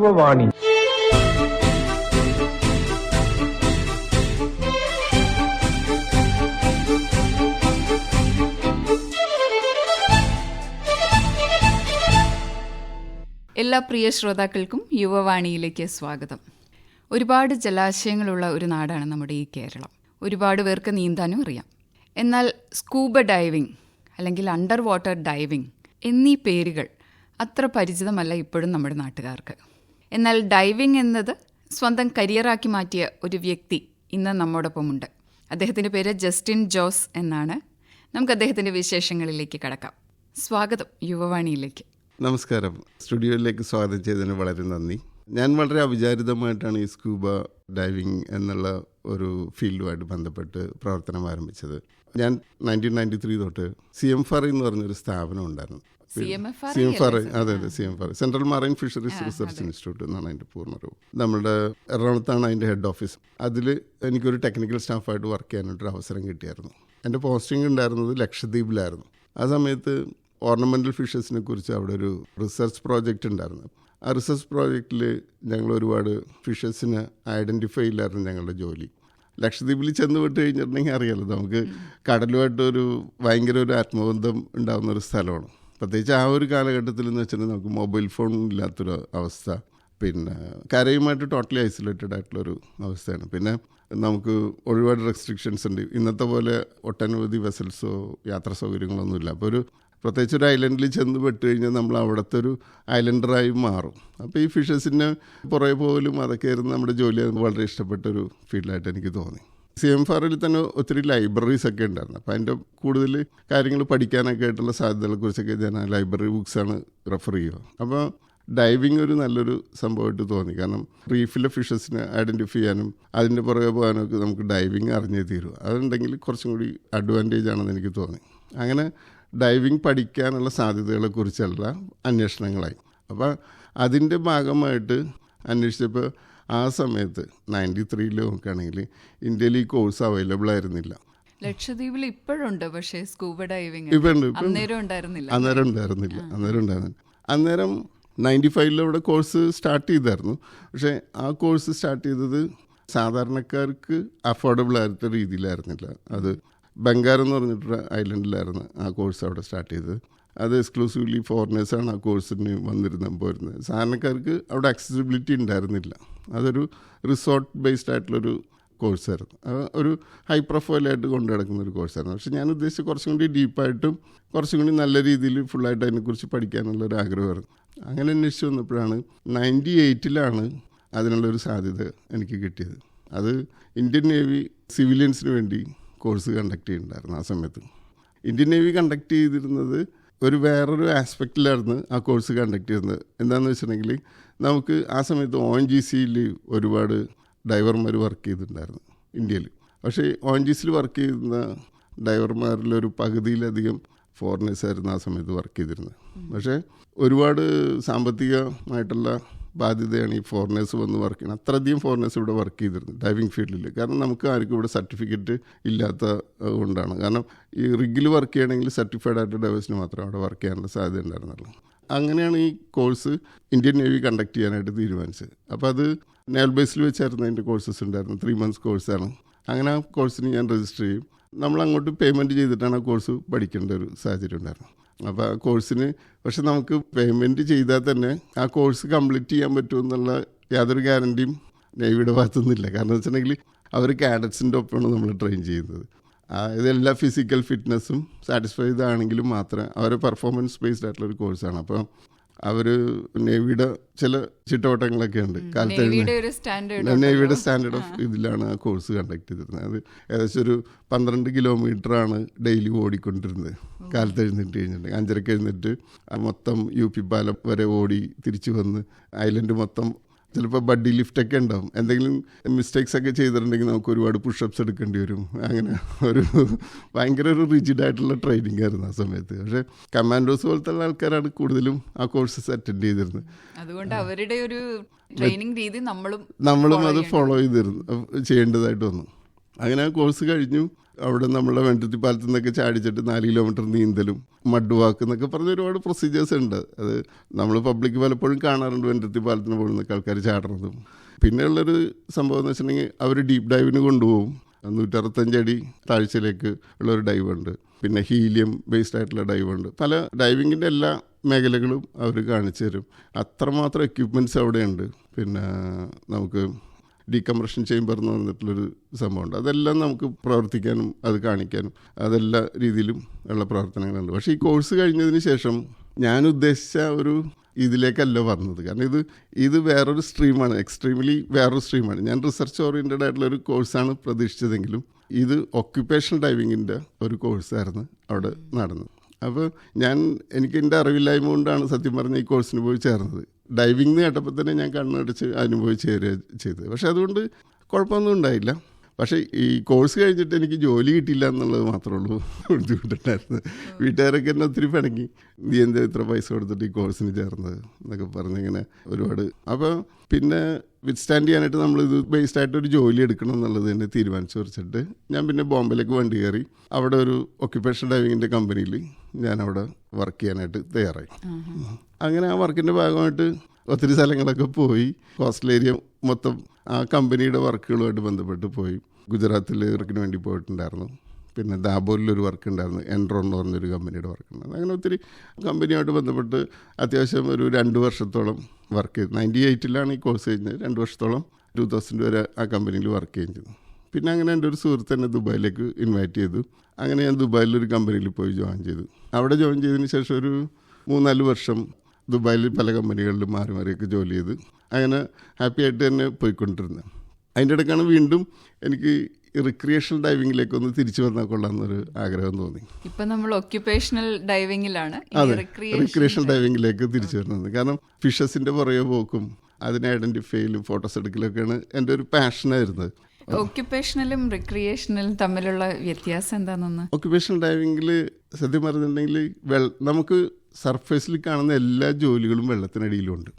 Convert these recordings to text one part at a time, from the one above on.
യുവവാണി എല്ലാ പ്രിയ ശ്രോതാക്കൾക്കും യുവവാണിയിലേക്ക് സ്വാഗതം. ഒരുപാട് ജലാശയങ്ങളുള്ള ഒരു നാടാണ് നമ്മുടെ ഈ കേരളം. ഒരുപാട് പേർക്ക് നീന്താനും അറിയാം. എന്നാൽ സ്കൂബ ഡൈവിംഗ് അല്ലെങ്കിൽ അണ്ടർ വാട്ടർ ഡൈവിംഗ് എന്നീ പേരുകൾ അത്ര പരിചിതമല്ല ഇപ്പോഴും നമ്മുടെ നാട്ടുകാർക്ക്. എന്നാൽ ഡൈവിംഗ് എന്നത് സ്വന്തം കരിയറാക്കി മാറ്റിയ ഒരു വ്യക്തി ഇന്ന് നമ്മോടൊപ്പമുണ്ട്. അദ്ദേഹത്തിന്റെ പേര് ജസ്റ്റിൻ ജോസ് എന്നാണ്. നമുക്ക് അദ്ദേഹത്തിന്റെ വിശേഷങ്ങളിലേക്ക് കടക്കാം. സ്വാഗതം യുവവാണിയിലേക്ക്. നമസ്കാരം. സ്റ്റുഡിയോയിലേക്ക് സ്വാഗതം ചെയ്തതിന് വളരെ നന്ദി. ഞാൻ വളരെ അവിചാരിതമായിട്ടാണ് ഈ സ്കൂബ ഡൈവിംഗ് എന്നുള്ള ഒരു ഫീൽഡുമായിട്ട് ബന്ധപ്പെട്ട് പ്രവർത്തനം ആരംഭിച്ചത്. ഞാൻ നയന്റീൻ നയന്റി ത്രീ തൊട്ട് സി എം ഫർ എന്ന് പറഞ്ഞൊരു സ്ഥാപനം ഉണ്ടായിരുന്നു. സി എം ഫർ അതെ അതെ C M central marine fisheries research institute എന്നാണ് അതിന്റെ പൂർണരൂപം നമ്മുടെ എറണാകുളത്താണ് അതിന്റെ ഹെഡ് ഓഫീസ് അതിൽ എനിക്കൊരു ടെക്നിക്കൽ സ്റ്റാഫായിട്ട് വർക്ക് ചെയ്യാനായിട്ടൊരു അവസരം കിട്ടിയായിരുന്നു. എന്റെ പോസ്റ്റിംഗ് ഉണ്ടായിരുന്നത് ലക്ഷദ്വീപിലായിരുന്നു. ആ സമയത്ത് ഓർണമെന്റൽ ഫിഷസിനെ കുറിച്ച് അവിടെ ഒരു റിസർച്ച് പ്രോജക്റ്റ് ഉണ്ടായിരുന്നു. ആ റിസർച്ച് പ്രോജക്റ്റിൽ ഞങ്ങൾ ഒരുപാട് ഫിഷസിനെ ഐഡന്റിഫൈ ഇല്ലായിരുന്നു ഞങ്ങളുടെ ജോലി. ലക്ഷദ്വീപിൽ ചെന്ന് വിട്ട് കഴിഞ്ഞിട്ടുണ്ടെങ്കിൽ അറിയാലോ നമുക്ക് കടലുമായിട്ടൊരു ഭയങ്കര ഒരു ആത്മബന്ധം ഉണ്ടാകുന്ന ഒരു സ്ഥലമാണ്. പ്രത്യേകിച്ച് ആ ഒരു കാലഘട്ടത്തിൽ എന്ന് വെച്ചിട്ടുണ്ടെങ്കിൽ നമുക്ക് മൊബൈൽ ഫോൺ ഇല്ലാത്തൊരു അവസ്ഥ. പിന്നെ കരയുമായിട്ട് ടോട്ടലി ഐസൊലേറ്റഡ് ആയിട്ടുള്ളൊരു അവസ്ഥയാണ്. പിന്നെ നമുക്ക് ഒരുപാട് റെസ്ട്രിക്ഷൻസ് ഉണ്ട്. ഇന്നത്തെ പോലെ ഒട്ടനവധി വെസൽസോ യാത്രാ സൗകര്യങ്ങളൊന്നും ഇല്ല. അപ്പോൾ ഒരു പ്രത്യേകിച്ച് ഒരു ഐലൻഡിൽ ചെന്ന് പെട്ട് കഴിഞ്ഞാൽ നമ്മൾ അവിടുത്തെ ഒരു ഐലൻഡറായി മാറും. അപ്പോൾ ഈ ഫിഷസിന് പുറകെ പോലും അതൊക്കെ ആയിരുന്നു നമ്മുടെ ജോലി വളരെ ഇഷ്ടപ്പെട്ടൊരു ഫീൽഡായിട്ട് എനിക്ക് തോന്നി. സി എം ഫാറിൽ തന്നെ ഒത്തിരി ലൈബ്രറീസ് ഒക്കെ ഉണ്ടായിരുന്നു. അപ്പോൾ അതിന്റെ കൂടുതൽ കാര്യങ്ങൾ പഠിക്കാനൊക്കെ ആയിട്ടുള്ള സാധ്യതകളെ കുറിച്ചൊക്കെ ഞാൻ ലൈബ്രറി ബുക്സാണ് റെഫർ ചെയ്യുക. അപ്പോൾ ഡൈവിങ് ഒരു നല്ലൊരു സംഭവമായിട്ട് തോന്നി. കാരണം റീഫിലെ ഫിഷസിനെ ഐഡന്റിഫൈ ചെയ്യാനും അതിന്റെ പുറകെ പോകാനും ഒക്കെ നമുക്ക് ഡൈവിങ് അറിഞ്ഞേ തീരും. അതുണ്ടെങ്കിൽ കുറച്ചും കൂടി അഡ്വാന്റേജ് ആണെന്ന് എനിക്ക് തോന്നി. അങ്ങനെ ഡൈവിങ് പഠിക്കാനുള്ള സാധ്യതകളെക്കുറിച്ചുള്ള അന്വേഷണങ്ങളായി. അപ്പോൾ അതിന്റെ ഭാഗമായിട്ട് അന്വേഷിച്ചപ്പോൾ ആ സമയത്ത് നയന്റി ത്രീയിൽ നോക്കുകയാണെങ്കിൽ ഇന്ത്യയിൽ ഈ കോഴ്സ് അവൈലബിൾ ആയിരുന്നില്ല. ലക്ഷദ്വീപിൽ ഇപ്പോഴുണ്ട് പക്ഷേ സ്കൂബ ഡൈവിംഗ് അന്നേരം ഉണ്ടായിരുന്നില്ല. അന്നേരം ഉണ്ടായിരുന്നില്ല അന്നേരം ഉണ്ടായിരുന്നില്ല. അന്നേരം നയന്റി ഫൈവിലവിടെ കോഴ്സ് സ്റ്റാർട്ട് ചെയ്തായിരുന്നു. പക്ഷേ ആ കോഴ്സ് സ്റ്റാർട്ട് ചെയ്തത് സാധാരണക്കാർക്ക് അഫോർഡബിൾ ആയിരുന്ന രീതിയിലായിരുന്നില്ല. അത് ബംഗാർ എന്ന് പറഞ്ഞിട്ടൊരു ഐലൻഡിലായിരുന്നു ആ കോഴ്സ് അവിടെ സ്റ്റാർട്ട് ചെയ്തത്. അത് എക്സ്ക്ലൂസീവ്ലി ഫോറിനേഴ്സാണ് ആ കോഴ്സിന് വന്നിരുന്ന പോരുന്നത് സാധാരണക്കാർക്ക് അവിടെ അക്സസിബിലിറ്റി ഉണ്ടായിരുന്നില്ല. അതൊരു റിസോർട്ട് ബേസ്ഡ് ആയിട്ടുള്ളൊരു കോഴ്സായിരുന്നു ഒരു ഹൈ പ്രൊഫൈലായിട്ട് കൊണ്ടു നടക്കുന്ന ഒരു കോഴ്സായിരുന്നു പക്ഷേ ഞാൻ ഉദ്ദേശിച്ച കുറച്ചും കൂടി ഡീപ്പായിട്ടും കുറച്ചും കൂടി നല്ല രീതിയിൽ ഫുള്ളായിട്ട് അതിനെക്കുറിച്ച് പഠിക്കാനുള്ള ഒരു ആഗ്രഹമായിരുന്നു. അങ്ങനെ അന്വേഷിച്ച് വന്നപ്പോഴാണ് നയന്റി എയ്റ്റിലാണ് അതിനുള്ളൊരു സാധ്യത എനിക്ക് കിട്ടിയത്. അത് ഇന്ത്യൻ നേവി സിവിലിയൻസിന് വേണ്ടി കോഴ്സ് കണ്ടക്ട് ചെയ്യുന്നുണ്ടായിരുന്നു ആ സമയത്ത്. ഇന്ത്യൻ നേവി കണ്ടക്ട് ചെയ്തിരുന്നത് ഒരു വേറൊരു ആസ്പെക്റ്റിലായിരുന്നു ആ കോഴ്സ് കണ്ടക്ട് ചെയ്യുന്നത് എന്താണെന്ന് വെച്ചിട്ടുണ്ടെങ്കിൽ നമുക്ക് ആ സമയത്ത് ഒ എൻ ജി സിയിൽ ഒരുപാട് ഡ്രൈവർമാർ വർക്ക് ചെയ്തിട്ടുണ്ടായിരുന്നു ഇന്ത്യയിൽ പക്ഷേ ഒ എൻ ജി സിയിൽ വർക്ക് ചെയ്യുന്ന ഡ്രൈവർമാരിലൊരു പകുതിയിലധികം ഫോറിനേഴ്സായിരുന്നു ആ സമയത്ത് വർക്ക് ചെയ്തിരുന്നത്. പക്ഷേ ഒരുപാട് സാമ്പത്തികമായിട്ടുള്ള ബാധ്യതയാണ് ഈ ഫോറിനേഴ്സ് വന്ന് വർക്ക് ചെയ്യുന്നത്. അത്രയധികം ഫോറിനേഴ്സ് ഇവിടെ വർക്ക് ചെയ്തിരുന്നു ഡൈവിംഗ് ഫീൽഡിൽ കാരണം നമുക്ക് ആർക്കും ഇവിടെ സർട്ടിഫിക്കറ്റ് ഇല്ലാത്ത കൊണ്ടാണ്. കാരണം ഈ റിഗിൽ വർക്ക് ചെയ്യണമെങ്കിൽ സർട്ടിഫൈഡ് ആയിട്ട് ഡൈവേഴ്സിന് മാത്രമേ അവിടെ വർക്ക് ചെയ്യാനുള്ള സാധ്യത ഉണ്ടായിരുന്നുള്ളൂ. അങ്ങനെയാണ് ഈ കോഴ്സ് ഇന്ത്യൻ നേവി കണ്ടക്ട് ചെയ്യാനായിട്ട് തീരുമാനിച്ചത്. അപ്പോൾ അത് നേവൽ ബേസിൽ വെച്ചായിരുന്നു അതിന്റെ കോഴ്സസ് ഉണ്ടായിരുന്നു ത്രീ മന്ത്സ് കോഴ്സാണ് അങ്ങനെ ആ കോഴ്സിന് ഞാൻ രജിസ്റ്റർ ചെയ്യും. നമ്മൾ അങ്ങോട്ട് പേയ്മെന്റ് ചെയ്തിട്ടാണ് ആ കോഴ്സ് പഠിക്കേണ്ട ഒരു സാഹചര്യം ഉണ്ടായിരുന്നു അപ്പോൾ ആ കോഴ്സിന് പക്ഷെ നമുക്ക് പേയ്മെന്റ് ചെയ്താൽ തന്നെ ആ കോഴ്സ് കംപ്ലീറ്റ് ചെയ്യാൻ പറ്റുമെന്നുള്ള യാതൊരു ഗ്യാരണ്ടിയും നേവിയുടെ ഭാഗത്തുനിന്നില്ല. കാരണം വെച്ചിട്ടുണ്ടെങ്കിൽ അവർ കാഡറ്റ്സിന്റെ ഒപ്പമാണ് നമ്മൾ ട്രെയിൻ ചെയ്യുന്നത്. ഇതെല്ലാ ഫിസിക്കൽ ഫിറ്റ്നസ്സും സാറ്റിസ്ഫൈ ഇതാണെങ്കിലും മാത്രമേ അവരെ പെർഫോമൻസ് ബേസ്ഡ് ആയിട്ടുള്ള ഒരു കോഴ്സാണ് അപ്പോൾ അവർ നേവിയുടെ ചില ചിട്ടവട്ടങ്ങളൊക്കെ ഉണ്ട് കാലത്ത് നേവിയുടെ സ്റ്റാൻഡേർഡ് ഓഫ് ഇതിലാണ് ആ കോഴ്സ് കണ്ടക്ട് ചെയ്തിരുന്നത്. അത് ഏകദേശം ഒരു പന്ത്രണ്ട് കിലോമീറ്റർ ആണ് ഡെയിലി ഓടിക്കൊണ്ടിരുന്നത്. കാലത്ത് എഴുന്നേറ്റ് കഴിഞ്ഞിട്ടുണ്ടെങ്കിൽ. അഞ്ചരക്ക് എഴുന്നേറ്റ് ആ മൊത്തം യു പി പാലം വരെ ഓടി തിരിച്ചു വന്ന് ഐലൻഡ് മൊത്തം ചിലപ്പോൾ ബഡ്ഡി ലിഫ്റ്റൊക്കെ ഉണ്ടാവും. എന്തെങ്കിലും മിസ്റ്റേക്സ് ഒക്കെ ചെയ്തിട്ടുണ്ടെങ്കിൽ നമുക്ക് ഒരുപാട് പുഷപ്സ് എടുക്കേണ്ടി വരും. അങ്ങനെ ഒരു ഭയങ്കര ഒരു റിജിഡ് ആയിട്ടുള്ള ട്രെയിനിങ് ആയിരുന്നു ആ സമയത്ത്. പക്ഷേ കമാൻഡോസ് പോലത്തെ ആൾക്കാരാണ് കൂടുതലും ആ കോഴ്സസ് അറ്റൻഡ് ചെയ്തിരുന്നത്. അതുകൊണ്ട് അവരുടെ ഒരു ട്രെയിനിങ് രീതി നമ്മളും നമ്മളും അത് ഫോളോ ചെയ്തിരുന്നു. ചെയ്യേണ്ടതായിട്ട് വന്നു. അങ്ങനെ ആ കോഴ്സ് കഴിഞ്ഞു. അവിടെ നമ്മളെ വെണ്ടത്തി പാലത്തു നിന്നൊക്കെ ചാടിച്ചിട്ട് നാല് കിലോമീറ്റർ നീന്തലും മഡ് വാക്ക് എന്നൊക്കെ പറഞ്ഞ ഒരുപാട് പ്രൊസീജിയേഴ്സ് ഉണ്ട്. അത് നമ്മൾ പബ്ലിക് പലപ്പോഴും കാണാറുണ്ട് വെണ്ടത്തി പാലത്തിന് പോകുന്നൊക്കെ ആൾക്കാർ ചാടുന്നതും. പിന്നെയുള്ളൊരു സംഭവം എന്ന് വെച്ചിട്ടുണ്ടെങ്കിൽ അവർ ഡീപ്പ് ഡൈവിന് കൊണ്ടുപോകും. നൂറ്ററുപത്തഞ്ചടി താഴ്ചയിലേക്ക് ഉള്ള ഒരു ഡൈവ് ഉണ്ട്. പിന്നെ ഹീലിയം ബേസ്ഡ് ആയിട്ടുള്ള ഡൈവുണ്ട് പല ഡൈവിങ്ങിന്റെ എല്ലാ മേഖലകളും അവർ കാണിച്ചു തരും. അത്രമാത്രം എക്യുപ്മെന്റ്സ് അവിടെയുണ്ട് പിന്നെ നമുക്ക് ഡീകംപ്രഷൻ ചേംബർ എന്ന് പറഞ്ഞിട്ടുള്ളൊരു സംഭവമുണ്ട്. അതെല്ലാം നമുക്ക് പ്രവർത്തിക്കാനും അത് കാണിക്കാനും അതെല്ലാ രീതിയിലും ഉള്ള പ്രവർത്തനങ്ങളുണ്ട്. പക്ഷേ ഈ കോഴ്സ് കഴിഞ്ഞതിന് ശേഷം ഞാൻ ഉദ്ദേശിച്ച ഒരു ഇതിലേക്കല്ല വന്നത്. കാരണം ഇത് ഇത് വേറൊരു സ്ട്രീമാണ്. എക്സ്ട്രീംലി വേറൊരു സ്ട്രീമാണ്. ഞാൻ റിസർച്ച് ഓറിയന്റഡ് ആയിട്ടുള്ള ഒരു കോഴ്സാണ് പ്രതീക്ഷിച്ചതെങ്കിലും ഇത് ഒക്യുപ്പേഷണൽ ഡൈവിങ്ങിന്റെ ഒരു കോഴ്സായിരുന്നു അവിടെ നടന്നത്. അപ്പോൾ ഞാൻ എനിക്ക് എന്റെ അറിവില്ലായ്മ കൊണ്ടാണ് സത്യം പറഞ്ഞ ഈ കോഴ്സിന് പോയി ചേർന്നത്. ഡൈവിംഗ് കേട്ടപ്പോൾ തന്നെ ഞാൻ കണ്ണടച്ച് പോയി ചേരുക ചെയ്തത്. പക്ഷേ അതുകൊണ്ട് കുഴപ്പമൊന്നും ഉണ്ടായില്ല. പക്ഷേ ഈ കോഴ്സ് കഴിഞ്ഞിട്ട് എനിക്ക് ജോലി കിട്ടിയില്ല എന്നുള്ളത് മാത്രമേ ഉള്ളൂ. ബുദ്ധിമുട്ടുണ്ടായിരുന്നത് വീട്ടുകാരൊക്കെ എന്നെ ഒത്തിരി പിണങ്ങി. നീ എന്താ ഇത്ര പൈസ കൊടുത്തിട്ട് ഈ കോഴ്സിന് ചേർന്നത് എന്നൊക്കെ പറഞ്ഞിങ്ങനെ ഒരുപാട്. അപ്പോൾ പിന്നെ വിത്ത്സ്റ്റാൻഡ് ചെയ്യാനായിട്ട് നമ്മൾ ഇത് ബേസ്ഡ് ആയിട്ട് ഒരു ജോലി എടുക്കണം എന്നുള്ളത് തന്നെ തീരുമാനിച്ചു വെച്ചിട്ട് ഞാൻ പിന്നെ ബോംബെയിലേക്ക് വണ്ടി കയറി. അവിടെ ഒരു ഒക്യുപ്പേഷൻ ഡൈവിങ്ങിന്റെ കമ്പനിയിൽ ഞാൻ അവിടെ വർക്ക് ചെയ്യാനായിട്ട് തയ്യാറായി. അങ്ങനെ ആ വർക്കിന്റെ ഭാഗമായിട്ട് ഒത്തിരി സ്ഥലങ്ങളൊക്കെ പോയി. കോസ്റ്റൽ ഏരിയ മൊത്തം ആ കമ്പനിയുടെ വർക്കുകളുമായിട്ട് ബന്ധപ്പെട്ട് പോയി. ഗുജറാത്തിൽ വർക്കിന് വേണ്ടി പോയിട്ടുണ്ടായിരുന്നു. പിന്നെ ദാബോലിലൊരു വർക്ക് ഉണ്ടായിരുന്നു എൻട്രോ എന്ന് പറഞ്ഞൊരു കമ്പനിയുടെ വർക്ക് ഉണ്ടായിരുന്നു അങ്ങനെ ഒത്തിരി കമ്പനിയുമായിട്ട് ബന്ധപ്പെട്ട് അത്യാവശ്യം ഒരു രണ്ട് വർഷത്തോളം വർക്ക് ചെയ്തു. നയന്റി എയ്റ്റിലാണ് ഈ കോഴ്സ് കഴിഞ്ഞത്. രണ്ട് വർഷത്തോളം ടു തൗസൻഡ് വരെ ആ കമ്പനിയിൽ വർക്ക് ചെയ്യുകയും ചെയ്തു. പിന്നെ അങ്ങനെ എന്റെ ഒരു സുഹൃത്ത് എന്നെ ദുബായിലേക്ക് ഇൻവൈറ്റ് ചെയ്തു. അങ്ങനെ ഞാൻ ദുബായിലൊരു കമ്പനിയിൽ പോയി ജോയിൻ ചെയ്തു. അവിടെ ജോയിൻ ചെയ്തതിന് ശേഷം ഒരു മൂന്നാൽ വർഷം ദുബായിൽ പല കമ്പനികളിലും മാറി മാറിയൊക്കെ ജോലി ചെയ്ത്. അങ്ങനെ ഹാപ്പി ആയിട്ട് തന്നെ പോയിക്കൊണ്ടിരുന്നത് അതിന്റെ ഇടയ്ക്കാണ് വീണ്ടും എനിക്ക് റിക്രിയേഷണൽ ഡൈവിങ്ങിലേക്ക് ഒന്ന് തിരിച്ചു വന്നാൽ കൊള്ളാമെന്നൊരു ആഗ്രഹം തോന്നി. ഇപ്പൊ നമ്മൾ ഒക്യുപ്പേഷണൽ ഡൈവിങ്ങിലാണ് അതെ റിക്രിയേഷണൽ ഡൈവിങ്ങിലേക്ക് തിരിച്ചു വരുന്നത് കാരണം ഫിഷസിന്റെ പുറകെ പോക്കും അതിനെ ഐഡന്റിഫൈയിലും ഫോട്ടോസ് എടുക്കലൊക്കെയാണ് എന്റെ ഒരു പാഷനായിരുന്നത് ഒക്യുപ്പേഷണലും റിക്രിയേഷണലും തമ്മിലുള്ള വ്യത്യാസം എന്താണെന്ന്? ഒക്യുപേഷണൽ ഡൈവിങ്ങിൽ സത്യം പറഞ്ഞിട്ടുണ്ടെങ്കിൽ നമുക്ക് സർഫേസിൽ കാണുന്ന എല്ലാ ജോലികളും വെള്ളത്തിനടിയിലുണ്ട്.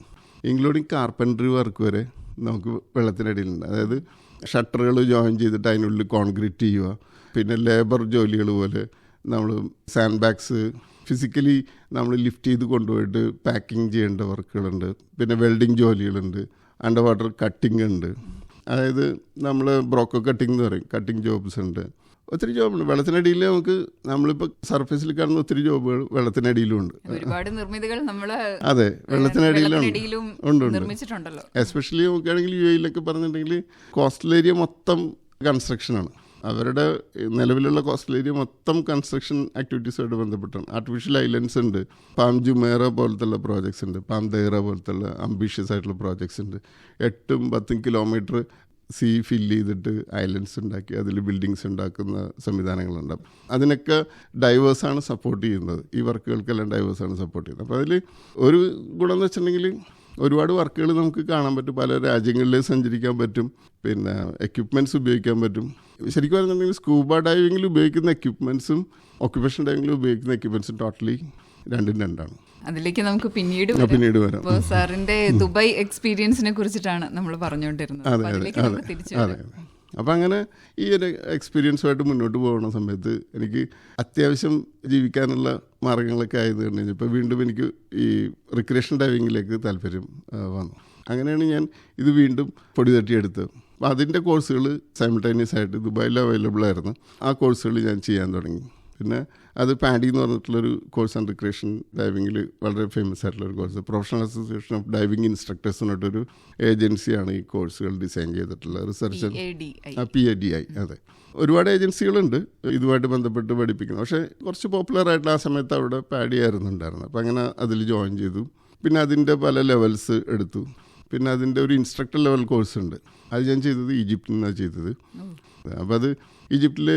ഇൻക്ലൂഡിങ് കാർപ്പൻട്രി വർക്ക് വരെ. നമുക്ക് വെള്ളത്തിനടിയിലുണ്ട് അതായത് ഷട്ടറുകൾ ജോയിൻ ചെയ്തിട്ട് അതിനുള്ളിൽ കോൺക്രീറ്റ് ചെയ്യുക. പിന്നെ ലേബർ ജോലികൾ പോലെ നമ്മൾ സാൻഡ് ബാഗ്സ് ഫിസിക്കലി നമ്മൾ ലിഫ്റ്റ് ചെയ്ത് കൊണ്ടുപോയിട്ട് പാക്കിംഗ് ചെയ്യേണ്ട വർക്കുകളുണ്ട്. പിന്നെ വെൽഡിങ് ജോലികളുണ്ട്. അണ്ടർ വാട്ടർ കട്ടിംഗ് ഉണ്ട്. അതായത് നമ്മൾ ബ്രോക്കോ കട്ടിംഗ് എന്ന് പറയും. കട്ടിംഗ് ജോബ്സ് ഉണ്ട്. ഒത്തിരി ജോബുണ്ട് വെള്ളത്തിനടിയിൽ നമുക്ക് നമ്മളിപ്പോൾ സർഫേസിൽ കാണുന്ന ഒത്തിരി ജോബുകൾ വെള്ളത്തിനടിയിലും ഉണ്ട്. ഒരുപാട് നിർമ്മിതികൾ നമ്മൾ അതെ വെള്ളത്തിനടിയിലും ഉണ്ട്. നിർമ്മിച്ചിട്ടുണ്ടല്ലോ. എസ്പെഷ്യലി നോക്കുകയാണെങ്കിൽ യു എയിലൊക്കെ പറഞ്ഞിട്ടുണ്ടെങ്കിൽ കോസ്റ്റൽ ഏരിയ മൊത്തം കൺസ്ട്രക്ഷനാണ് അവരുടെ നിലവിലുള്ള കോസ്റ്റൽ ഏരിയ മൊത്തം കൺസ്ട്രക്ഷൻ ആക്ടിവിറ്റീസുമായിട്ട് ബന്ധപ്പെട്ടാണ്. ആർട്ടിഫിഷ്യൽ ഐലൻഡ്സ് ഉണ്ട്. പാം ജുമേറ പോലത്തുള്ള പ്രോജക്ട്സ് ഉണ്ട്. പാം ദൈറ പോലത്തുള്ള അംബീഷ്യസ് ആയിട്ടുള്ള പ്രോജക്ട്സ് ഉണ്ട്. എട്ടും പത്തും കിലോമീറ്റർ സീ ഫിൽ ചെയ്തിട്ട് ഐലൻഡ്സ് ഉണ്ടാക്കി അതിൽ ബിൽഡിങ്സ് ഉണ്ടാക്കുന്ന സംവിധാനങ്ങളുണ്ട്. അതിനൊക്കെ ഡൈവേഴ്സാണ് സപ്പോർട്ട് ചെയ്യുന്നത്. ഈ വർക്കുകൾക്കെല്ലാം ഡൈവേഴ്സാണ് സപ്പോർട്ട് ചെയ്യുന്നത്. അപ്പോൾ അതിൽ ഒരു ഗുണം എന്ന് വെച്ചിട്ടുണ്ടെങ്കിൽ ഒരുപാട് വർക്കുകൾ നമുക്ക് കാണാൻ പറ്റും. പല രാജ്യങ്ങളിലേക്ക് സഞ്ചരിക്കാൻ പറ്റും. പിന്നെ എക്യുപ്മെന്റ്സ് ഉപയോഗിക്കാൻ പറ്റും. ശരിക്കും പറഞ്ഞിട്ടുണ്ടെങ്കിൽ സ്കൂബ ഡൈവിങ്ങിൽ ഉപയോഗിക്കുന്ന എക്യുപ്മെന്റ്സും ഓക്യുപേഷൻ ഡൈവിങ്ങിൽ ഉപയോഗിക്കുന്ന എക്യുപ്മെന്റ്സും ടോട്ടലി രണ്ടും രണ്ടാണ്. അതിലേക്ക് നമുക്ക് പിന്നീട് വരാം. പിന്നീട് വരാം. അപ്പോൾ സാറിന്റെ ദുബായ് എക്സ്പീരിയൻസിനെ കുറിച്ചിട്ടാണ് നമ്മൾ പറഞ്ഞുകൊണ്ടിരുന്നത്. അതെ അതെ അതിലേക്ക് അതെ നമുക്ക് തിരിച്ചു അതെ അപ്പം അങ്ങനെ ഈ ഒരു എക്സ്പീരിയൻസുമായിട്ട് മുന്നോട്ട് പോകുന്ന സമയത്ത് എനിക്ക് അത്യാവശ്യം ജീവിക്കാനുള്ള മാർഗങ്ങളൊക്കെ ആയത് കൊണ്ട് ഇപ്പോൾ വീണ്ടും എനിക്ക് ഈ റിക്രിയേഷൻ ഡൈവിങ്ങിലേക്ക് താല്പര്യം വന്നു. അങ്ങനെയാണ് ഞാൻ ഇത് വീണ്ടും പൊടി തട്ടിയെടുത്തത് അപ്പോൾ അതിന്റെ കോഴ്സുകൾ സൈമിൾട്ടേനിയസ് ആയിട്ട് ദുബായിൽ അവൈലബിൾ ആയിരുന്നു. ആ കോഴ്സുകൾ ഞാൻ ചെയ്യാൻ തുടങ്ങി. പിന്നെ അത് പാഡി എന്ന് പറഞ്ഞിട്ടുള്ളൊരു കോഴ്സ് ആൻഡ് റിക്രിയേഷൻ ഡൈവിങ്ങിൽ വളരെ ഫേമസ് ആയിട്ടുള്ള ഒരു course. Professional association of diving instructors എന്നിട്ടൊരു ഏജൻസിയാണ് ഈ കോഴ്സുകൾ ഡിസൈൻ ചെയ്തിട്ടുള്ള research P A D I അതെ. ഒരുപാട് ഏജൻസികളുണ്ട്. ഇതുമായിട്ട് ബന്ധപ്പെട്ട് പഠിപ്പിക്കുന്നത് പക്ഷേ കുറച്ച് പോപ്പുലർ ആയിട്ട് ആ സമയത്ത് അവിടെ പാഡി ആയിരുന്നു ഉണ്ടായിരുന്നത്. അപ്പോൾ അങ്ങനെ അതിൽ ജോയിൻ ചെയ്തു. പിന്നെ അതിന്റെ പല ലെവൽസ് എടുത്തു. പിന്നെ അതിന്റെ ഒരു ഇൻസ്ട്രക്ടർ ലെവൽ കോഴ്സ് ഉണ്ട്. അത് ഞാൻ ചെയ്തത് ഈജിപ്തിൽ നിന്നാണ് ചെയ്തത്. അപ്പോൾ അത് ഈജിപ്തിൽ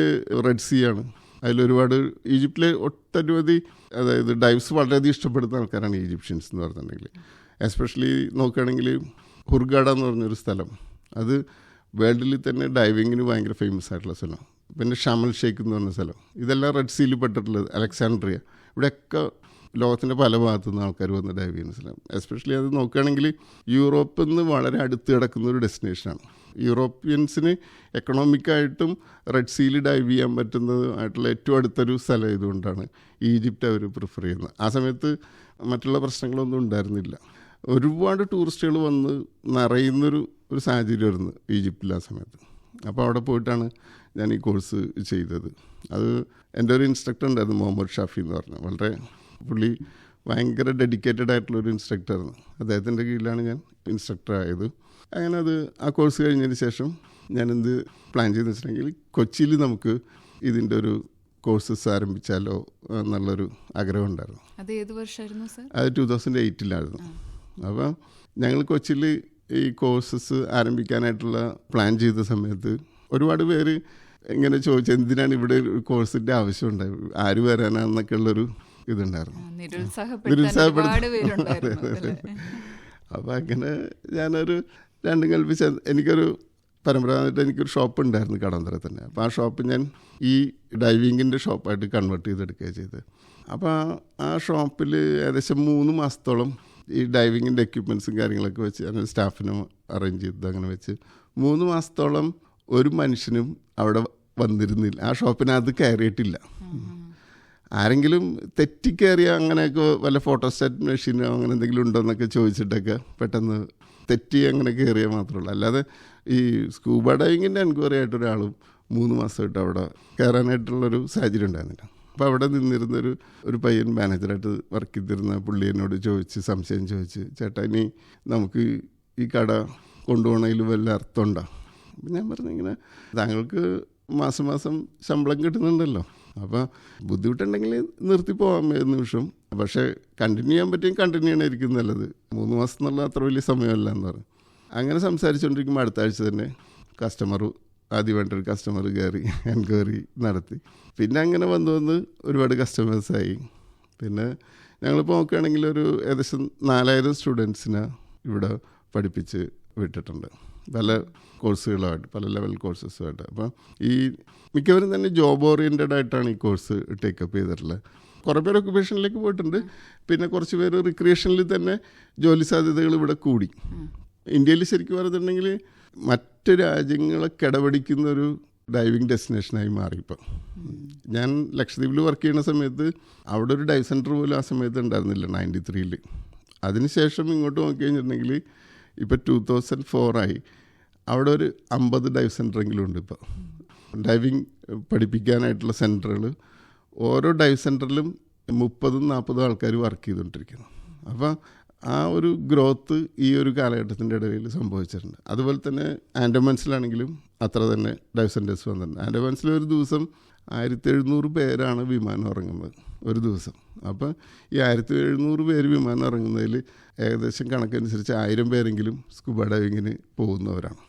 റെഡ് സീ ആണ്. അതിലൊരുപാട് ഈജിപ്തിലെ ഒട്ടനവധി അതായത് ഡൈവ്സ് വളരെയധികം ഇഷ്ടപ്പെടുന്ന ആൾക്കാരാണ് ഈജിപ്ഷ്യൻസ് എന്ന് പറഞ്ഞിട്ടുണ്ടെങ്കിൽ. എസ്പെഷ്യലി നോക്കുകയാണെങ്കിൽ ഹുർഗാഡ എന്ന് പറഞ്ഞൊരു സ്ഥലം. അത് വേൾഡിൽ തന്നെ ഡൈവിങ്ങിന് ഭയങ്കര ഫേമസ് ആയിട്ടുള്ള സ്ഥലം. പിന്നെ ഷമൽ ഷേക്ക് എന്ന് പറഞ്ഞ സ്ഥലം. ഇതെല്ലാം റെഡ് സീയിൽ പെട്ടിട്ടുള്ളത് അലക്സാൻഡ്രിയ ഇവിടെയൊക്കെ ലോകത്തിന്റെ പല ഭാഗത്തു നിന്ന് ആൾക്കാർ വന്ന് ഡൈവ് ചെയ്യുന്ന സ്ഥലം. എസ്പെഷ്യലി അത് നോക്കുകയാണെങ്കിൽ യൂറോപ്പിൽ നിന്ന് വളരെ അടുത്ത് കിടക്കുന്ന ഒരു ഡെസ്റ്റിനേഷനാണ് യൂറോപ്യൻസിന് എക്കണോമിക്കായിട്ടും റെഡ് സീയിൽ ഡൈവ് ചെയ്യാൻ പറ്റുന്നതായിട്ടുള്ള ഏറ്റവും അടുത്തൊരു സ്ഥലം ഇതുകൊണ്ടാണ് ഈജിപ്റ്റ് അവർ പ്രിഫർ ചെയ്യുന്നത്. ആ സമയത്ത് മറ്റുള്ള പ്രശ്നങ്ങളൊന്നും ഉണ്ടായിരുന്നില്ല. ഒരുപാട് ടൂറിസ്റ്റുകൾ വന്ന് നിറയുന്നൊരു ഒരു സാഹചര്യം സാഹചര്യമായിരുന്നു ഈജിപ്തിൽ ആ സമയത്ത്. അപ്പോൾ അവിടെ പോയിട്ടാണ് ഞാൻ ഈ കോഴ്സ് ചെയ്തത്. അത് എന്റെ ഒരു ഇൻസ്ട്രക്ടർ ഉണ്ടായിരുന്നു മുഹമ്മദ് ഷാഫി എന്ന് പറഞ്ഞു. വളരെ പുള്ളി ഭയങ്കര ഡെഡിക്കേറ്റഡ് ആയിട്ടുള്ള ഒരു ഇൻസ്ട്രക്ടറായിരുന്നു അദ്ദേഹത്തിന്റെ കീഴിലാണ് ഞാൻ ഇൻസ്ട്രക്ടർ ആയത്. അങ്ങനെ അത് ആ കോഴ്സ് കഴിഞ്ഞതിന് ശേഷം ഞാനെന്ത് പ്ലാൻ ചെയ്തെന്ന് വെച്ചിട്ടുണ്ടെങ്കിൽ കൊച്ചിയിൽ നമുക്ക് ഇതിന്റെ ഒരു കോഴ്സസ് ആരംഭിച്ചാലോ എന്നുള്ളൊരു ആഗ്രഹം ഉണ്ടായിരുന്നു. അത് ഏത് വർഷമായിരുന്നു സർ? അത് ടു തൗസൻഡ് എയ്റ്റിലായിരുന്നു അപ്പം ഞങ്ങൾ കൊച്ചിയിൽ ഈ കോഴ്സസ് ആരംഭിക്കാനായിട്ടുള്ള പ്ലാൻ ചെയ്ത സമയത്ത് ഒരുപാട് പേര് ഇങ്ങനെ ചോദിച്ചു എന്തിനാണ് ഇവിടെ ഒരു കോഴ്സിന്റെ ആവശ്യമുണ്ടായത് ആര് വരാനാണെന്നൊക്കെ ഉള്ളൊരു ഇതുണ്ടായിരുന്നു. നിരുത്സാഹപ്പെടുത്താൻ? അപ്പോൾ അങ്ങനെ ഞാനൊരു രണ്ടും കൽപ്പിച്ച എനിക്കൊരു പരമ്പരാഗതമായിട്ട് എനിക്കൊരു ഷോപ്പ് ഉണ്ടായിരുന്നു കടന്തര തന്നെ. അപ്പോൾ ആ ഷോപ്പ് ഞാൻ ഈ ഡൈവിങ്ങിന്റെ ഷോപ്പായിട്ട് കൺവേർട്ട് ചെയ്തെടുക്കുകയാണ് ചെയ്തത്. അപ്പോൾ ആ- ഷോപ്പിൽ ഏകദേശം മൂന്ന് മാസത്തോളം ഈ ഡൈവിങ്ങിന്റെ എക്യുപ്മെൻസും കാര്യങ്ങളൊക്കെ വെച്ച് ഞാൻ സ്റ്റാഫിനും അറേഞ്ച് ചെയ്തത് അങ്ങനെ വെച്ച് മൂന്ന് മാസത്തോളം ഒരു മനുഷ്യനും അവിടെ വന്നിരുന്നില്ല. ആ ഷോപ്പിനകത്ത് കയറിയിട്ടില്ല. ആരെങ്കിലും തെറ്റിക്കേറിയ അങ്ങനെയൊക്കെ വല്ല ഫോട്ടോസ്റ്റാറ്റ് മെഷീനോ അങ്ങനെ എന്തെങ്കിലും ഉണ്ടോ എന്നൊക്കെ ചോദിച്ചിട്ടൊക്കെ പെട്ടെന്ന് തെറ്റി അങ്ങനെ കയറിയാൽ മാത്രമേ ഉള്ളൂ. അല്ലാതെ ഈ സ്കൂബ ഡൈവിങ്ങിന്റെ എൻക്വയറി ആയിട്ട് ഒരാളും മൂന്ന് മാസമായിട്ട് അവിടെ കയറാനായിട്ടുള്ളൊരു സാഹചര്യം ഉണ്ടായിരുന്നില്ല. അപ്പോൾ അവിടെ നിന്നിരുന്നൊരു ഒരു പയ്യൻ മാനേജറായിട്ട് വർക്ക് ചെയ്തിരുന്ന പുള്ളി എന്നോട് ചോദിച്ച് സംശയം ചോദിച്ച് ചേട്ടാ ഇനി നമുക്ക് ഈ കട കൊണ്ടുപോകണതിൽ വല്ല അർത്ഥമുണ്ടോ അപ്പം ഞാൻ പറഞ്ഞു ഇങ്ങനെ താങ്കൾക്ക് മാസം മാസം ശമ്പളം കിട്ടുന്നുണ്ടല്ലോ. അപ്പോൾ ബുദ്ധിമുട്ടുണ്ടെങ്കിൽ നിർത്തി പോകാം ഏത് നിമിഷം. പക്ഷേ കണ്ടിന്യൂ ചെയ്യാൻ പറ്റിയും കണ്ടിന്യൂ ചെയ്യണമായിരിക്കും നല്ലത്. മൂന്ന് മാസം എന്നുള്ള അത്ര വലിയ സമയമല്ല എന്ന് പറഞ്ഞു അങ്ങനെ സംസാരിച്ചുകൊണ്ടിരിക്കുമ്പോൾ അടുത്ത ആഴ്ച തന്നെ കസ്റ്റമർ ആദ്യമായിട്ടൊരു കസ്റ്റമർ കയറി എൻക്വയറി നടത്തി. പിന്നെ അങ്ങനെ വന്നു വന്ന് ഒരുപാട് കസ്റ്റമേഴ്സായി പിന്നെ ഞങ്ങളിപ്പോൾ നോക്കുകയാണെങ്കിൽ ഒരു ഏകദേശം നാലായിരം സ്റ്റുഡൻസിനെ ഇവിടെ പഠിപ്പിച്ച് വിട്ടിട്ടുണ്ട്. പല കോഴ്സുകളായിട്ട് പല ലെവൽ കോഴ്സസുമായിട്ട് അപ്പം ഈ മിക്കവരും തന്നെ ജോബ് ഓറിയന്റഡ് ആയിട്ടാണ് ഈ കോഴ്സ് ടേക്കപ്പ് ചെയ്തിട്ടുള്ളത്. കുറേ പേര് ഒക്കുപേഷനിലേക്ക് പോയിട്ടുണ്ട്. പിന്നെ കുറച്ച് പേര് റിക്രിയേഷനിൽ തന്നെ ജോലി സാധ്യതകൾ ഇവിടെ കൂടി. ഇന്ത്യയിൽ ശരിക്കും പറഞ്ഞിട്ടുണ്ടെങ്കിൽ മറ്റ് രാജ്യങ്ങളെ കിടപിടിക്കുന്ന ഒരു ഡൈവിങ് ഡെസ്റ്റിനേഷനായി മാറി ഇപ്പം. ഞാൻ ലക്ഷദ്വീപിൽ വർക്ക് ചെയ്യുന്ന സമയത്ത് അവിടെ ഒരു ഡൈവ് സെന്റർ പോലും ആ സമയത്ത് ഉണ്ടായിരുന്നില്ല നയന്റി ത്രീയിൽ അതിനുശേഷം ഇങ്ങോട്ട് നോക്കി കഴിഞ്ഞിട്ടുണ്ടെങ്കിൽ ഇപ്പോൾ ടു തൗസൻഡ് ഫോറായി അവിടെ ഒരു അമ്പത് ഡൈവ് സെന്ററെങ്കിലും ഉണ്ട് ഇപ്പോൾ ഡൈവിങ് പഠിപ്പിക്കാനായിട്ടുള്ള സെന്ററുകൾ ഓരോ ഡൈവ് സെന്ററിലും മുപ്പതും നാൽപ്പതും ആൾക്കാർ വർക്ക് ചെയ്തുകൊണ്ടിരിക്കുന്നു അപ്പോൾ ആ ഒരു ഗ്രോത്ത് ഈ ഒരു കാലഘട്ടത്തിന്റെ ഇടയിൽ സംഭവിച്ചിട്ടുണ്ട്. അതുപോലെ തന്നെ ആൻഡമാൻസിലാണെങ്കിലും അത്ര തന്നെ ഡൈവ് സെന്റേഴ്സ് വന്നിട്ടുണ്ട്. ആൻഡമാൻസിൽ ഒരു ദിവസം ആയിരത്തി എഴുന്നൂറ് പേരാണ് വിമാനം ഇറങ്ങുന്നത്. ഒരു ദിവസം. അപ്പോൾ ഈ ആയിരത്തി എഴുന്നൂറ് പേര് വിമാനം ഇറങ്ങുന്നതിൽ ഏകദേശം കണക്കനുസരിച്ച് ആയിരം പേരെങ്കിലും സ്കൂബ ഡൈവിങ്ങിന് പോകുന്നവരാണ്.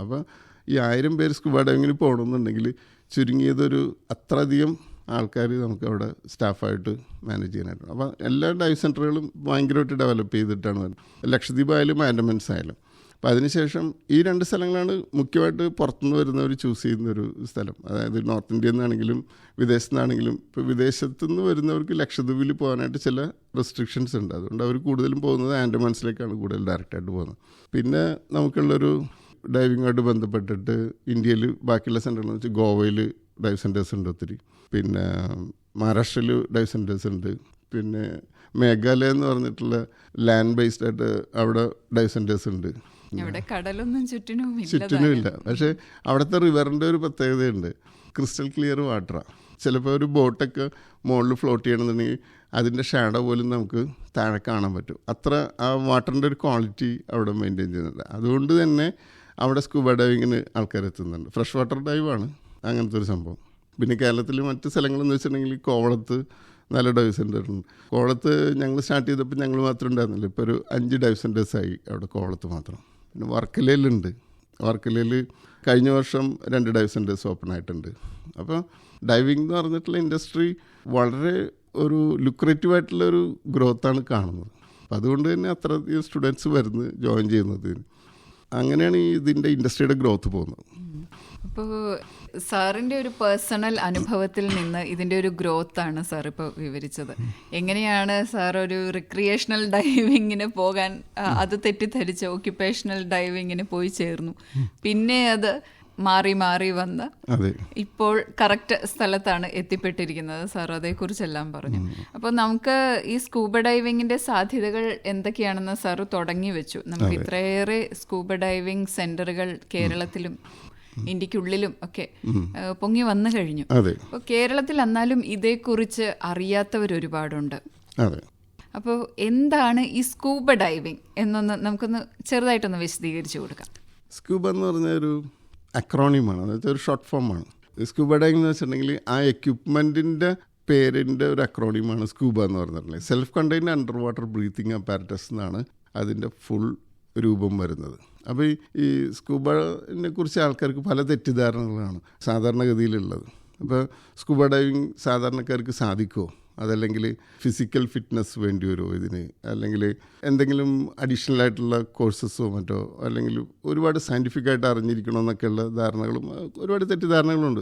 അപ്പോൾ ഈ ആയിരം പേര് സ്കൂബ ഡൈവിങ്ങിന് പോകണമെന്നുണ്ടെങ്കിൽ ചുരുങ്ങിയതൊരു അത്രയധികം ആൾക്കാർ നമുക്ക് അവിടെ സ്റ്റാഫായിട്ട് മാനേജ് ചെയ്യാനായിട്ടുണ്ട് അപ്പോൾ എല്ലാ ഡൈവ് സെന്ററുകളും ഭയങ്കരമായിട്ട് ഡെവലപ്പ് ചെയ്തിട്ടാണ് ലക്ഷദ്വീപ് ആയാലും ആൻഡമൻസ് ആയാലും അപ്പോൾ അതിനുശേഷം ഈ രണ്ട് സ്ഥലങ്ങളാണ് മുഖ്യമായിട്ട് പുറത്തുനിന്ന് വരുന്നവർ ചൂസ് ചെയ്യുന്ന ഒരു സ്ഥലം. അതായത് നോർത്ത് ഇന്ത്യയിൽ നിന്നാണെങ്കിലും വിദേശത്തു നിന്നാണെങ്കിലും ഇപ്പോൾ വിദേശത്തു നിന്ന് വരുന്നവർക്ക് ലക്ഷദ്വീപിൽ പോകാനായിട്ട് ചില റെസ്ട്രിക്ഷൻസ് ഉണ്ട്. അതുകൊണ്ട് അവർ കൂടുതലും പോകുന്നത് ആൻഡമാൻസിലേക്കാണ് കൂടുതൽ ഡയറക്റ്റായിട്ട് പോകുന്നത്. പിന്നെ നമുക്കുള്ളൊരു ഡൈവിങ്ങുമായിട്ട് ബന്ധപ്പെട്ടിട്ട് ഇന്ത്യയിൽ ബാക്കിയുള്ള സെന്ററുകൾ വെച്ചാൽ ഗോവയിൽ ഡൈവ് സെന്റേഴ്സ് ഉണ്ട് ഒത്തിരി. പിന്നെ മഹാരാഷ്ട്രയിൽ ഡൈവ് സെന്റേഴ്സ് ഉണ്ട്. പിന്നെ മേഘാലയ എന്ന് പറഞ്ഞിട്ടുള്ള ലാൻഡ് ബേസ്ഡ് ആയിട്ട് അവിടെ ഡൈവ് സെന്റേഴ്സ് ഉണ്ട്. അവിടെ കടലൊന്നും ചുറ്റിനും ചുറ്റിനും ഇല്ല. പക്ഷേ അവിടുത്തെ റിവറിന്റെ ഒരു പ്രത്യേകതയുണ്ട്. ക്രിസ്റ്റൽ ക്ലിയർ വാട്ടറാണ് ചിലപ്പോൾ ഒരു ബോട്ടൊക്കെ മുകളിൽ ഫ്ലോട്ട് ചെയ്യണമെന്നുണ്ടെങ്കിൽ അതിന്റെ ഷാഡോ പോലും നമുക്ക് താഴെ കാണാൻ പറ്റും. അത്ര ആ വാട്ടറിന്റെ ഒരു ക്വാളിറ്റി അവിടെ മെയിന്റെയിൻ ചെയ്യുന്നുണ്ട്. അതുകൊണ്ട് തന്നെ അവിടെ സ്കൂബ ഡൈവിങ്ങിന് ആൾക്കാർ എത്തുന്നുണ്ട്. ഫ്രഷ് വാട്ടർ ഡൈവാണ് അങ്ങനത്തെ ഒരു സംഭവം. പിന്നെ കേരളത്തിൽ മറ്റ് സ്ഥലങ്ങളെന്ന് വെച്ചിട്ടുണ്ടെങ്കിൽ കോവളത്ത് നല്ല ഡൈവ് സെന്റർ ഉണ്ട്. കോവളത്ത് ഞങ്ങൾ സ്റ്റാർട്ട് ചെയ്തപ്പോൾ ഞങ്ങൾ മാത്രം ഉണ്ടായിരുന്നില്ല ഇപ്പോൾ ഒരു അഞ്ച് ഡൈവ് സെന്റേഴ്സായി അവിടെ കോവളത്ത് മാത്രം. പിന്നെ വർക്കലയിലുണ്ട്. വർക്കലയിൽ കഴിഞ്ഞ വർഷം രണ്ട് ഡൈവ് സെന്റേഴ്സ് ഓപ്പൺ ആയിട്ടുണ്ട്. അപ്പോൾ ഡൈവിംഗ് എന്ന് പറഞ്ഞിട്ടുള്ള ഇൻഡസ്ട്രി വളരെ ഒരു ലുക്രേറ്റീവ് ആയിട്ടുള്ള ഒരു ഗ്രോത്താണ് കാണുന്നത്. അപ്പോൾ അതുകൊണ്ട് തന്നെ അത്രയധികം സ്റ്റുഡൻസ് വരുന്നു ജോയിൻ ചെയ്യുന്നത്. അങ്ങനെയാണ് ഈ ഇതിന്റെ ഇൻഡസ്ട്രിയുടെ ഗ്രോത്ത് പോകുന്നത്. അപ്പോൾ സാറിന്റെ ഒരു പേഴ്സണൽ അനുഭവത്തിൽ നിന്ന് ഇതിന്റെ ഒരു ഗ്രോത്ത് ആണ് സാർ ഇപ്പോൾ വിവരിച്ചത്. എങ്ങനെയാണ് സാർ ഒരു റിക്രിയേഷണൽ ഡൈവിങ്ങിന് പോകാൻ അത് തെറ്റിദ്ധരിച്ച് ഓക്യുപ്പേഷണൽ ഡൈവിങ്ങിന് പോയി ചേർന്നു? പിന്നെ അത് മാറി മാറി വന്ന് അതെ. ഇപ്പോൾ കറക്റ്റ് സ്ഥലത്താണ് എത്തിപ്പെട്ടിരിക്കുന്നത്. സാർ അതേക്കുറിച്ചെല്ലാം പറഞ്ഞു. അപ്പോൾ നമുക്ക് ഈ സ്കൂബ ഡൈവിങ്ങിന്റെ സാധ്യതകൾ എന്തൊക്കെയാണെന്ന് സാർ തുടങ്ങി വെച്ചു. നമുക്ക് ഇത്രയേറെ സ്കൂബ ഡൈവിംഗ് സെന്ററുകൾ കേരളത്തിലും ഇന്ത്യക്കുള്ളിലും ഒക്കെ പൊങ്ങി വന്നു കഴിഞ്ഞു. അതെ. അപ്പോൾ കേരളത്തിൽ എന്നാലും ഇതേക്കുറിച്ച് അറിയാത്തവർ ഒരുപാടുണ്ട്. അതെ. അപ്പോൾ എന്താണ് ഈ സ്കൂബ ഡൈവിംഗ് എന്നൊന്ന് നമുക്കൊന്ന് ചെറുതായിട്ടൊന്ന് വിശദീകരിച്ചു കൊടുക്കാം. സ്കൂബ എന്ന് പറഞ്ഞ ഒരു അക്രോണിമാണ് അതായത് ഒരു ഷോർട്ട് ഫോമാണ് സ്കൂബ ഡൈവിംഗ് എന്ന് വെച്ചിട്ടുണ്ടെങ്കിൽ ആ എക്യുപ്മെന്റിന്റെ പേരിന്റെ ഒരു അക്രോണിമാണ് സ്കൂബ എന്ന് പറഞ്ഞിട്ടുണ്ടെങ്കിൽ self contained under water breathing apparatus എന്നാണ് അതിന്റെ ഫുൾ രൂപം വരുന്നത്. അപ്പോൾ ഈ സ്കൂബനെ കുറിച്ച് ആൾക്കാർക്ക് പല തെറ്റിദ്ധാരണകളാണ് സാധാരണഗതിയിലുള്ളത്. അപ്പോൾ സ്കൂബ ഡൈവിങ് സാധാരണക്കാർക്ക് സാധിക്കുമോ അതല്ലെങ്കിൽ ഫിസിക്കൽ ഫിറ്റ്നസ് വേണ്ടി വരുമോ ഇതിന്? അല്ലെങ്കിൽ എന്തെങ്കിലും അഡീഷണൽ ആയിട്ടുള്ള കോഴ്സസോ മറ്റോ? അല്ലെങ്കിൽ ഒരുപാട് സയന്റിഫിക്കായിട്ട് അറിഞ്ഞിരിക്കണമെന്നൊക്കെയുള്ള ധാരണകളും ഒരുപാട് തെറ്റിദ്ധാരണകളുണ്ട്.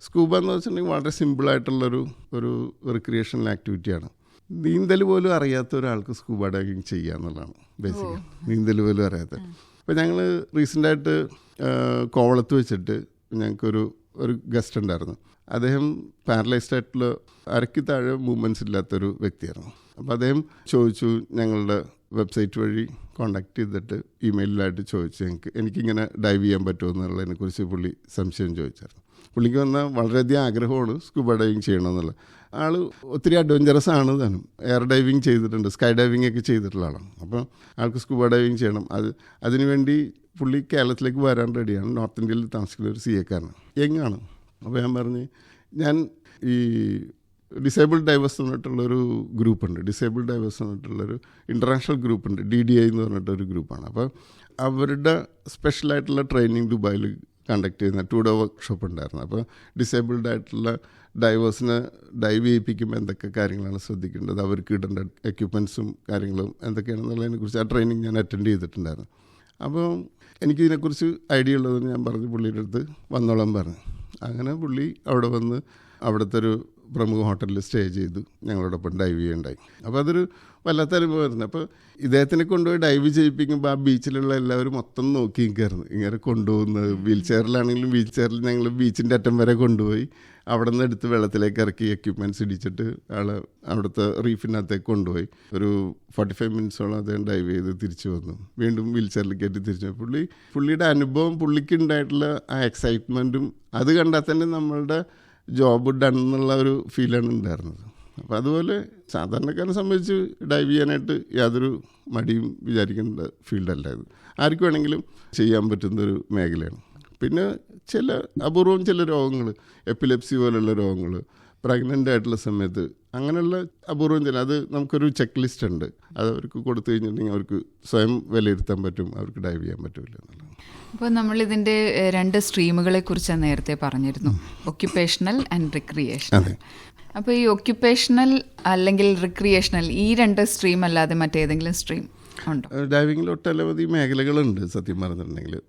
സ്കൂബ എന്ന് വെച്ചിട്ടുണ്ടെങ്കിൽ വളരെ സിമ്പിളായിട്ടുള്ളൊരു ഒരു റിക്രിയേഷണൽ ആക്ടിവിറ്റിയാണ് നീന്തൽ പോലും അറിയാത്ത ഒരാൾക്ക് സ്കൂബ ഡൈവിങ് ചെയ്യുക എന്നുള്ളതാണ് ബേസിക് നീന്തൽ പോലും അറിയാത്ത. അപ്പോൾ ഞങ്ങൾ റീസെന്റായിട്ട് കോവളത്ത് വെച്ചിട്ട് ഞങ്ങൾക്കൊരു ഒരു ഗസ്റ്റ് ഉണ്ടായിരുന്നു. അദ്ദേഹം പാരലൈസ്ഡ് ആയിട്ടുള്ള അരയ്ക്ക് താഴെ മൂവ്മെന്റ്സ് ഇല്ലാത്തൊരു വ്യക്തിയായിരുന്നു. അപ്പോൾ അദ്ദേഹം ചോദിച്ചു ഞങ്ങളുടെ വെബ്സൈറ്റ് വഴി കോണ്ടാക്ട് ചെയ്തിട്ട് ഇമെയിലായിട്ട് ചോദിച്ചു ഞങ്ങൾക്ക് എനിക്കിങ്ങനെ ഡൈവ് ചെയ്യാൻ പറ്റുമോ എന്നുള്ളതിനെക്കുറിച്ച് പുള്ളി സംശയം ചോദിച്ചായിരുന്നു. പുള്ളിക്ക് വന്ന വളരെയധികം ആഗ്രഹമാണ് സ്കൂബ ഡൈവിങ് ചെയ്യണമെന്നുള്ളത് ആൾ ഒത്തിരി അഡ്വഞ്ചറസ് ആണ് താനും. എയർ ഡൈവിങ് ചെയ്തിട്ടുണ്ട് സ്കൈ ഡൈവിംഗ് ഒക്കെ ചെയ്തിട്ടുള്ള ആളാണ്. അപ്പോൾ ആൾക്ക് സ്കൂബ ഡൈവിങ് ചെയ്യണം. അത് അതിനുവേണ്ടി പുള്ളി കേരളത്തിലേക്ക് വരാൻ റെഡിയാണ് നോർത്ത് ഇന്ത്യയിൽ താമസിക്കുന്ന ഒരു സി എക്കാരനാണ് യങ്ങാണ് അപ്പോൾ ഞാൻ പറഞ്ഞ് ഞാൻ ഈ ഡിസേബിൾഡ് ഡൈവേഴ്സ് പറഞ്ഞിട്ടുള്ളൊരു ഗ്രൂപ്പുണ്ട്. ഡിസേബിൾഡ് ഡൈവേഴ്സ് പറഞ്ഞിട്ടുള്ളൊരു ഇന്റർനാഷണൽ ഗ്രൂപ്പുണ്ട്. ഡി ഡി ഐ എന്ന് പറഞ്ഞിട്ടൊരു ഗ്രൂപ്പാണ്. അപ്പോൾ അവരുടെ സ്പെഷ്യലായിട്ടുള്ള ട്രെയിനിങ് ദുബായിൽ കണ്ടക്ട് ചെയ്യുന്ന ടു ഡേ വർക്ക്ഷോപ്പ് ഉണ്ടായിരുന്നു. അപ്പോൾ ഡിസേബിൾഡ് ആയിട്ടുള്ള ഡൈവേഴ്സിനെ ഡൈവ് ചെയ്യിപ്പിക്കുമ്പോൾ എന്തൊക്കെ കാര്യങ്ങളാണ് ശ്രദ്ധിക്കേണ്ടത്? അവർക്ക് ഇടേണ്ട എക്യുപ്മെൻസും കാര്യങ്ങളും എന്തൊക്കെയാണെന്നുള്ളതിനെ കുറിച്ച് ആ ട്രെയിനിങ് ഞാൻ അറ്റൻഡ് ചെയ്തിട്ടുണ്ടായിരുന്നു. അപ്പോൾ എനിക്കിതിനെക്കുറിച്ച് ഐഡിയ ഉള്ളതെന്ന് ഞാൻ പറഞ്ഞു പുള്ളിയുടെ അടുത്ത് വന്നോളാൻ പറഞ്ഞു. അങ്ങനെ പുള്ളി അവിടെ വന്ന് അവിടുത്തെ ഒരു പ്രമുഖ ഹോട്ടലിൽ സ്റ്റേ ചെയ്തു ഞങ്ങളോടൊപ്പം ഡൈവ് ചെയ്യുണ്ടായി. അപ്പോൾ അതൊരു വല്ലാത്ത അനുഭവമായിരുന്നു. അപ്പോൾ ഇദ്ദേഹത്തിനെ കൊണ്ടുപോയി ഡൈവ് ചെയ്യിപ്പിക്കുമ്പോൾ ആ ബീച്ചിലുള്ള എല്ലാവരും മൊത്തം നോക്കി നിൽക്കായിരുന്നു ഇങ്ങനെ കൊണ്ടുപോകുന്നത് വീൽ ചെയറിലാണെങ്കിലും വീൽ ചെയറിൽ ഞങ്ങൾ ബീച്ചിന്റെ അറ്റം വരെ കൊണ്ടുപോയി അവിടെ നിന്ന് എടുത്ത് വെള്ളത്തിലേക്ക് ഇറക്കി എക്യുപ്മെന്റ്സ് ഇടിച്ചിട്ട് ആൾ അവിടുത്തെ റീഫിനകത്തേക്ക് കൊണ്ടുപോയി. ഒരു ഫോർട്ടി ഫൈവ് മിനിറ്റ്സോളം അദ്ദേഹം ഡൈവ് ചെയ്ത് തിരിച്ചു വന്നു. വീണ്ടും വീൽ ചെയറിൽ കയറ്റി തിരിച്ചു. പുള്ളി പുള്ളിയുടെ അനുഭവം പുള്ളിക്ക് ഉണ്ടായിട്ടുള്ള ആ എക്സൈറ്റ്മെന്റും അത് കണ്ടാൽ തന്നെ നമ്മളുടെ ജോബ് ഡൺ എന്നുള്ള ഒരു ഫീലാണ് ഉണ്ടായിരുന്നത്. അപ്പോൾ അതുപോലെ സാധാരണക്കാരനെ സംബന്ധിച്ച് ഡൈവ് ചെയ്യാനായിട്ട് യാതൊരു മടിയും വിചാരിക്കേണ്ട ഫീൽഡല്ല ഇത്. ആർക്ക് വേണമെങ്കിലും ചെയ്യാൻ പറ്റുന്ന ഒരു മേഖലയാണ്. പിന്നെ ചില അപൂർവം ചില രോഗങ്ങൾ എപ്പിലെപ്സി പോലുള്ള രോഗങ്ങൾ പ്രഗ്നന്റ് ആയിട്ടുള്ള സമയത്ത് അങ്ങനെയുള്ള അപൂർവം ചില അത് നമുക്കൊരു ചെക്ക് ലിസ്റ്റ് ഉണ്ട്. അത് അവർക്ക് കൊടുത്തു കഴിഞ്ഞിട്ടുണ്ടെങ്കിൽ അവർക്ക് സ്വയം വിലയിരുത്താൻ പറ്റും അവർക്ക് ഡൈവ് ചെയ്യാൻ പറ്റില്ല എന്നുള്ളത്. അപ്പോൾ നമ്മൾ ഇതിന്റെ രണ്ട് സ്ട്രീമുകളെ കുറിച്ച് നേരത്തെ പറഞ്ഞിരുന്നു. ഒക്യുപ്പേഷണൽ ആൻഡ് റിക്രിയേഷൻ അപ്പോൾ ഈ ഒക്യുപ്പേഷണൽ അല്ലെങ്കിൽ റിക്രിയേഷണൽ ഈ രണ്ട് സ്ട്രീം അല്ലാതെ മറ്റേതെങ്കിലും സ്ട്രീം ഉണ്ടോ. അനവധി മേഖലകളുണ്ട് സത്യം പറഞ്ഞിട്ടുണ്ടെങ്കിൽ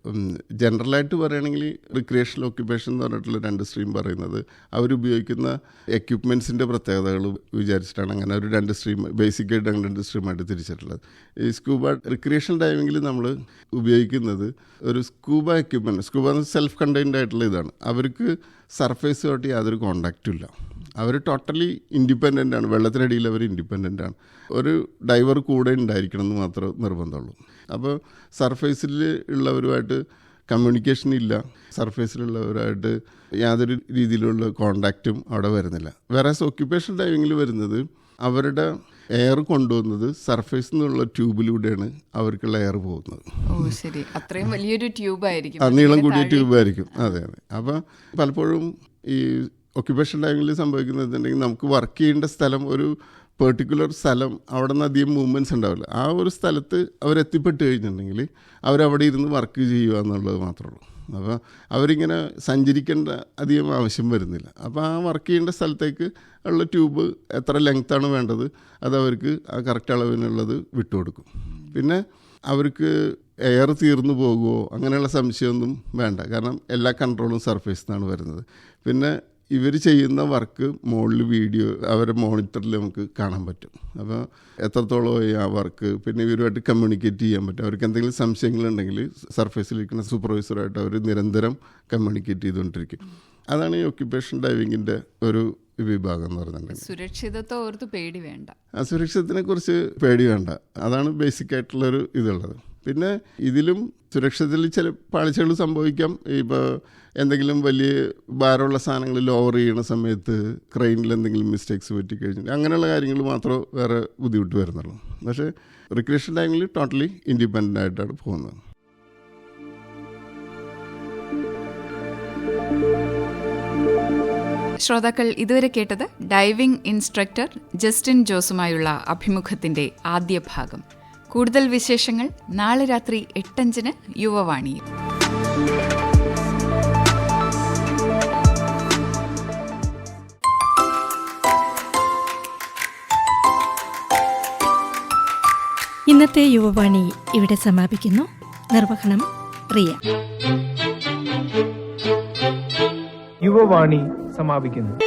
ജനറലായിട്ട് പറയുകയാണെങ്കിൽ റിക്രിയേഷണൽ ഓക്യുപ്പേഷൻ എന്ന് പറഞ്ഞിട്ടുള്ള രണ്ട് സ്ട്രീം പറയുന്നത്. അവരുപയോഗിക്കുന്ന എക്യുപ്മെൻസിന്റെ പ്രത്യേകതകൾ വിചാരിച്ചിട്ടാണ് അങ്ങനെ ഒരു രണ്ട് സ്ട്രീം ബേസിക്കായിട്ട് അങ്ങനെ രണ്ട് സ്ട്രീമായിട്ട് തിരിച്ചിട്ടുള്ളത്. ഈ സ്കൂബ റിക്രിയേഷണൽ ഡൈവിങ്ങിൽ നമ്മൾ ഉപയോഗിക്കുന്നത് ഒരു scuba equipment scuba self contained ആയിട്ടുള്ള ഇതാണ്. അവർക്ക് സർഫേസുമായിട്ട് യാതൊരു കോണ്ടാക്റ്റും ഇല്ല. അവർ ടോട്ടലി ഇൻഡിപെൻഡന്റ് ആണ്. വെള്ളത്തിനടിയിൽ അവർ ഇൻഡിപെൻഡന്റ് ആണ്. ഒരു ഡൈവർ കൂടെ ഉണ്ടായിരിക്കണം എന്ന് മാത്രമേ നിർബന്ധമുള്ളൂ. അപ്പോൾ സർഫേസിൽ ഉള്ളവരുമായിട്ട് കമ്മ്യൂണിക്കേഷൻ ഇല്ല. സർഫേസിലുള്ളവരായിട്ട് യാതൊരു രീതിയിലുള്ള കോണ്ടാക്റ്റും അവിടെ വരുന്നില്ല. വേറെ ഒക്യുപ്പേഷൻ ഡൈവിങ്ങിൽ വരുന്നത് അവരുടെ എയർ കൊണ്ടുവന്നത് സർഫേസിൽ നിന്നുള്ള ട്യൂബിലൂടെയാണ് അവർക്കുള്ള എയർ പോകുന്നത്. ഓ ശരി. അത്രയും വലിയൊരു ട്യൂബായിരിക്കും ആ നീളം കൂടിയ ട്യൂബായിരിക്കും അതെ അതെ. അപ്പം പലപ്പോഴും ഈ ഒക്യുപ്പേഷൻ ടൈമിൽ സംഭവിക്കുന്നതെന്നുണ്ടെങ്കിൽ നമുക്ക് വർക്ക് ചെയ്യേണ്ട സ്ഥലം ഒരു പെർട്ടിക്കുലർ സ്ഥലം അവിടെ നിന്ന് അധികം മൂവ്മെന്റ്സ് ഉണ്ടാവില്ല. ആ ഒരു സ്ഥലത്ത് അവരെത്തിപ്പെട്ട് കഴിഞ്ഞിട്ടുണ്ടെങ്കിൽ അവരവിടെ ഇരുന്ന് വർക്ക് ചെയ്യുക എന്നുള്ളത് മാത്രമേ ഉള്ളൂ. അപ്പോൾ അവരിങ്ങനെ സഞ്ചരിക്കേണ്ട അധികം ആവശ്യം വരുന്നില്ല. അപ്പോൾ ആ വർക്ക് ചെയ്യേണ്ട സ്ഥലത്തേക്ക് ഉള്ള ട്യൂബ് എത്ര ലെങ്ത്താണ് വേണ്ടത് അത് അവർക്ക് ആ കറക്റ്റ് അളവിനുള്ളത് വിട്ടുകൊടുക്കും പിന്നെ അവർക്ക് എയർ തീർന്നു പോകുമോ അങ്ങനെയുള്ള സംശയമൊന്നും വേണ്ട. കാരണം എല്ലാ കൺട്രോളും സർഫേസിൽ നിന്നാണ് വരുന്നത്. പിന്നെ ഇവർ ചെയ്യുന്ന വർക്ക് മുകളിൽ വീഡിയോ അവരെ മോണിറ്ററിൽ നമുക്ക് കാണാൻ പറ്റും. അപ്പോൾ എത്രത്തോളമായി ആ വർക്ക് പിന്നെ ഇവരുമായിട്ട് കമ്മ്യൂണിക്കേറ്റ് ചെയ്യാൻ പറ്റും. അവർക്ക് എന്തെങ്കിലും സംശയങ്ങളുണ്ടെങ്കിൽ സർഫേസിലിരിക്കുന്ന സൂപ്പർവൈസറായിട്ട് അവർ നിരന്തരം കമ്മ്യൂണിക്കേറ്റ് ചെയ്തുകൊണ്ടിരിക്കും. അതാണ് ഈ ഒക്യുപ്പേഷൻ ഡൈവിങ്ങിന്റെ ഒരു വിഭാഗം എന്ന് പറഞ്ഞിട്ടുണ്ടെങ്കിൽ. സുരക്ഷിതത്തെ ഓർത്ത് പേടി വേണ്ട. അസുരക്ഷിതത്തിനെ കുറിച്ച് പേടി വേണ്ട. അതാണ് ബേസിക് ആയിട്ടുള്ളൊരു ഇതുള്ളത്. പിന്നെ ഇതിലും സുരക്ഷത്തിൽ ചില പാളിച്ചകൾ സംഭവിക്കാം. ഇപ്പോൾ എന്തെങ്കിലും വലിയ ഭാരമുള്ള സാധനങ്ങൾ ലോവർ ചെയ്യണ സമയത്ത് ക്രെയിനിൽ എന്തെങ്കിലും മിസ്റ്റേക്സ് പറ്റിക്കഴിഞ്ഞാൽ അങ്ങനെയുള്ള കാര്യങ്ങൾ മാത്രമേ വേറെ ബുദ്ധിമുട്ട് വരുന്നുള്ളൂ. പക്ഷേ റിക്രിയേഷൻ ടൈമിൽ ടോട്ടലി ഇൻഡിപെൻഡന്റ് ആയിട്ടാണ് പോകുന്നത്. ശ്രോതാക്കൾ ഇതുവരെ കേട്ടത് ഡൈവിംഗ് ഇൻസ്ട്രക്ടർ ജസ്റ്റിൻ ജോസുമായുള്ള അഭിമുഖത്തിന്റെ ആദ്യ ഭാഗം. കൂടുതൽ വിശേഷങ്ങൾ നാളെ രാത്രി എട്ടഞ്ചിന് യുവവാണിയിൽ ഇന്നത്തെ യുവവാണി ഇവിടെ സമാപിക്കുന്നു. നിർവഹണം റിയ. യുവവാണി സമാപിക്കുന്നു.